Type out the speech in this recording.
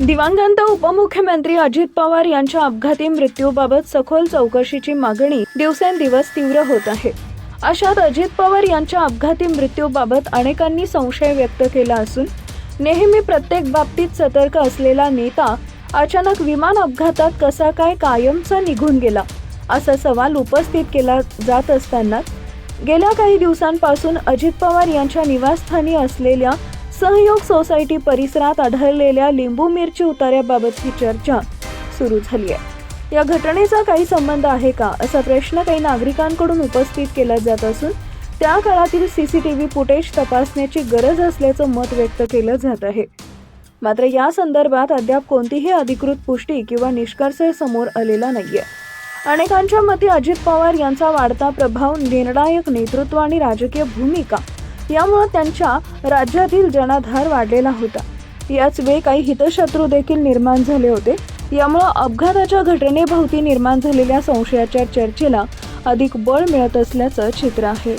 दिवंगत उपमुख्यमंत्री अजित पवार यांच्या अपघाती मृत्यूबाबत सखोल चौकशीची मागणी दिवसेंदिवस तीव्र होत आहे. अशात अजित पवार यांच्या अपघाती मृत्यूबाबत अनेकांनी संशय व्यक्त केला असून नेहमी प्रत्येक बाबतीत सतर्क असलेला नेता अचानक विमान अपघातात कसा काय कायमचा निघून गेला असा सवाल उपस्थित केला जात असताना गेल्या काही दिवसांपासून अजित पवार यांच्या निवासस्थानी असलेल्या सहयोग सोसायटी परिसरात आढळलेल्या लिंबू मिरची उतार्याबाबतची चर्चा सुरू झाली आहे. या घटनेचा काही संबंध आहे का असा प्रश्न काही नागरिकांकडून उपस्थित केला जात असून त्या काळातील C C T V footage तपासण्याची गरज असल्याचं मत व्यक्त केलं जात आहे. मात्र या संदर्भात अद्याप कोणतीही अधिकृत पुष्टी किंवा निष्कर्ष समोर आलेला नाहीये. अनेकांच्या मते अजित पवार यांचा वाढता प्रभाव निर्णायक नेतृत्व आणि राजकीय भूमिका यामुळे त्यांच्या राज्यातील जनाधार वाढलेला होता. याच वेळी काही हितशत्रू देखील निर्माण झाले होते. यामुळं अपघाताच्या घटनेभोवती निर्माण झालेल्या संशयाच्या चर्चेला अधिक बळ मिळत असल्याचं चित्र आहे.